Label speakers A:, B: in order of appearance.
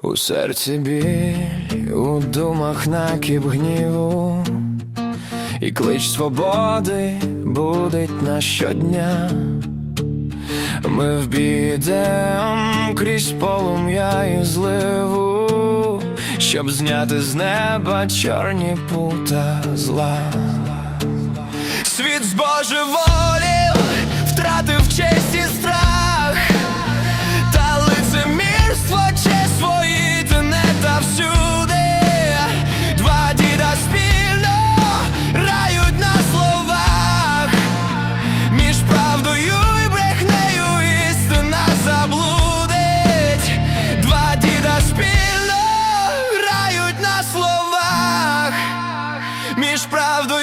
A: У серці біль, у думах накіп гніву, і клич свободи будить нас щодня. Ми в бідем крізь полум'я і зливу, щоб зняти з неба чорні пута зла. Світ збожеволів, Mês para dois.